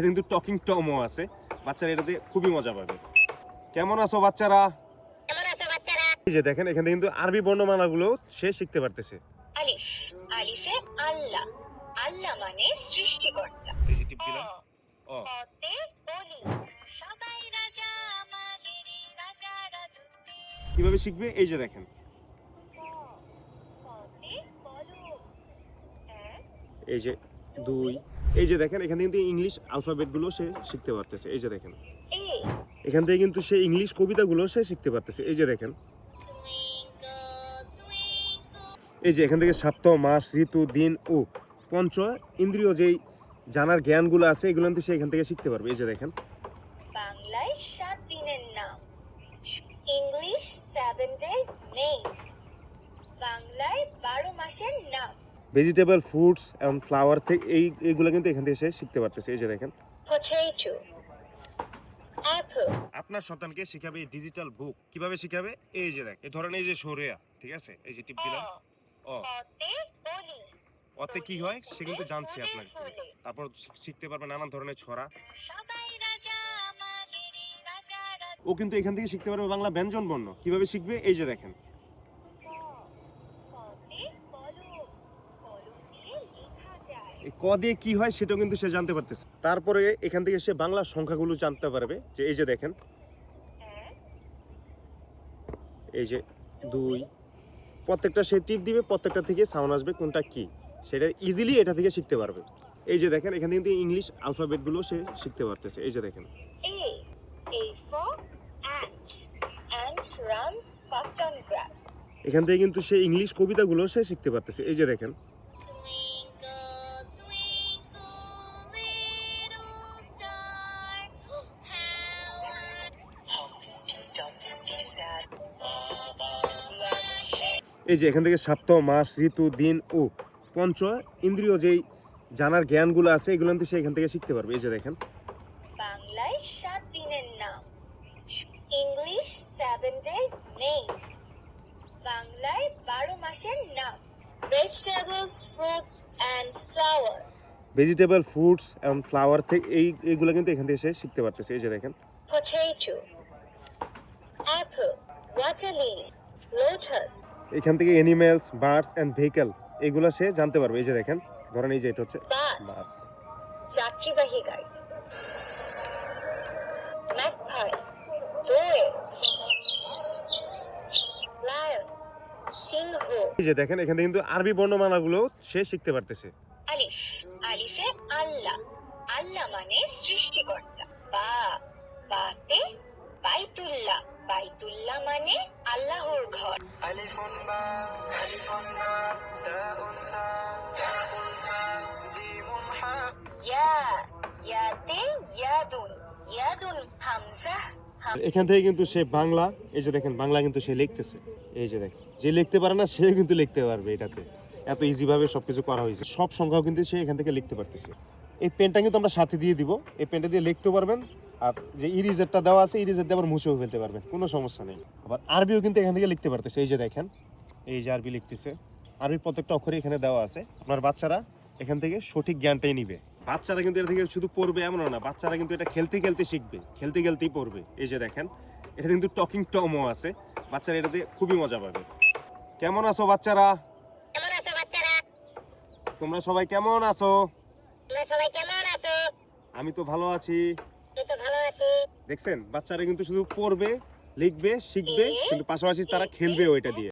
এটা কিন্তু টকিং টমও আছে। বাচ্চারা এটাতে খুবই মজা পাবে। কেমন আছো বাচ্চারা? এই যে দেখেন এখানে কিন্তু আরবি বর্ণমালাগুলো সে শিখতে পারতেছে। আলিফ আলিফে আল্লাহ। আল্লাহ মানে সৃষ্টিকর্তা। ও বলি সবাই রাজা রাজা কীভাবে শিখবে? এই যে দেখেন। এই যে দুই এই যে দেখেন এখানে কিন্তু ইংলিশ আলফাবেটগুলো সে শিখতে পারতেছে। এই যে দেখেন। এখান থেকে কিন্তু সে ইংলিশ কবিতাগুলো সে শিখতে পারতেছে। এই যে দেখেন। এই যে এখান থেকে সপ্তাহ মাস ঋতু দিন ও পঞ্চ ইন্দ্রিয় যেই জানার জ্ঞানগুলো আছে এগুলো কিন্তু সে এখান থেকে শিখতে পারবে। এই যে দেখেন। বাংলায় সাত দিনের নাম। ইংলিশ সেভেন ডেজ নেই। বাংলায় বারো মাসের নাম। ভেজিটেবল ফ্রুটস এবং ফ্লাওয়ার থেকে এই এইগুলো কিন্তু এখান থেকে সে শিখতে পারতেছে এই যে দেখেন। আপনার সন্তানকে শিখাবে ডিজিটাল বুক কীভাবে শিখাবে? এই যে দেখ এই ধরেন এই যে সরেয়া ঠিক আছে? এই যে টিপ দিলাম। ও অতে কি হয়? সে কিন্তু জানছে আপনাকে। তারপর শিখতে পারবে নানান ধরনের ছড়া। ও কিন্তু এখান থেকে শিখতে পারবে বাংলা ব্যঞ্জন বর্ণ কীভাবে শিখবে? এই যে দেখেন পথে বলো কলম দিয়ে লেখা যায় এই ক দিয়ে কি হয় সেটাও কিন্তু সে জানতে পারতেছে। তারপরে এখান থেকে সে বাংলা সংখ্যাগুলো জানতে পারবে যে এই যে দেখেন। এই যে দুই প্রত্যেকটা সে টিপ দিবে প্রত্যেকটা থেকে সাউন্ড আসবে কোনটা কি। সেটা ইজিলি এটা থেকে শিখতে পারবে। এই যে দেখেন এখানে কিন্তু ইংলিশ আলফাবেটগুলো সে শিখতে পারতেছে। এই যে দেখেন. এখান থেকে কিন্তু সে ইংলিশ কবিতাগুলো সে শিখতে পারতেছে। এই যে দেখেন। এই যে এখান থেকে সপ্তাহ মাস ঋতু দিন ও পঞ্চ ইন্দ্রিয় যেই জানার জ্ঞানগুলো আছে এগুলো কিন্তু সে এখান থেকে শিখতে পারবে। এই যে দেখেন। বাংলায় সাত দিনের নাম। ইংলিশ সেভেন ডেজ নেই বাংলায় বারো মাসের নাম। Vegetables fruits and flowers vegetable fruits এবং ফ্লাওয়ার থেকে এই এইগুলো কিন্তু এখান থেকে সে শিখতে পারতেছে। এই যে দেখেন। Potato, apple, lotus, এখান থেকে অ্যানিমেলস বার্ডস অ্যান্ড ভেহিকেল এগুলো সে জানতে পারবে। এই যে দেখেন ধরেন এই যে এটা হচ্ছে বাস যাত্রীবাহী গাড়ি, সিংহ, এই যে দেখেন এখানে কিন্তু আরবি বর্ণমালাগুলো সে শিখতে পারতেছে। আলিফ আলিফে আল্লাহ। আল্লাহ মানে সৃষ্টিকর্তা। বা বাতে বাইতুল্লাহ। বাইতুল্লাহ মানে আল্লাহর ঘর। ألف باء ألف باء تاء ثاء تاء ثاء جيم حاء ইয়া ইয়াতে ইয়াদুন ইয়াদুন হামজা হাম এখান থেকে কিন্তু সে বাংলা এই যে দেখেন বাংলা কিন্তু সে লিখতেছে এই যে দেখেন যে লিখতে পারে না সে কিন্তু লিখতে পারবে এটাতে এত ইজি ভাবে সবকিছু করা হয়েছে সব সংখ্যাও কিন্তু সে এখান থেকে লিখতে পারতেছে এই পেনটা কিন্তু আমরা সাথে দিয়ে দিব এই পেনটা দিয়ে লিখতে পারবেন আর যে ইরিজারটা দেওয়া আছে ইরিজার দিয়ে আবার মুছেও ফেলতে পারবেন কোনো সমস্যা নেই। আবার আরবিও কিন্তু এখান থেকে লিখতে পারতেছে এই যে দেখেন এই যে আরবি লিখতেছে। আরবির প্রত্যেকটা অক্ষরে এখানে দেওয়া আছে। আপনার বাচ্চারা এখান থেকে সঠিক জ্ঞানটাই নিবে। বাচ্চারা কিন্তু এটা থেকে শুধু পড়বে এমন না বাচ্চারা কিন্তু এটা খেলতে খেলতে শিখবে খেলতে খেলতেই পড়বে। এই যে দেখেন এটা কিন্তু টকিং টমও আছে বাচ্চারা এটাতে খুবই মজা পাবে। কেমন আছো বাচ্চারা? তোমরা সবাই কেমন আছো? আমি তো ভালো আছি। দেখছেন? বাচ্চারা কিন্তু শুধু পড়বে লিখবে শিখবে কিন্তু পাশাপাশি তারা খেলবে ওইটা দিয়ে।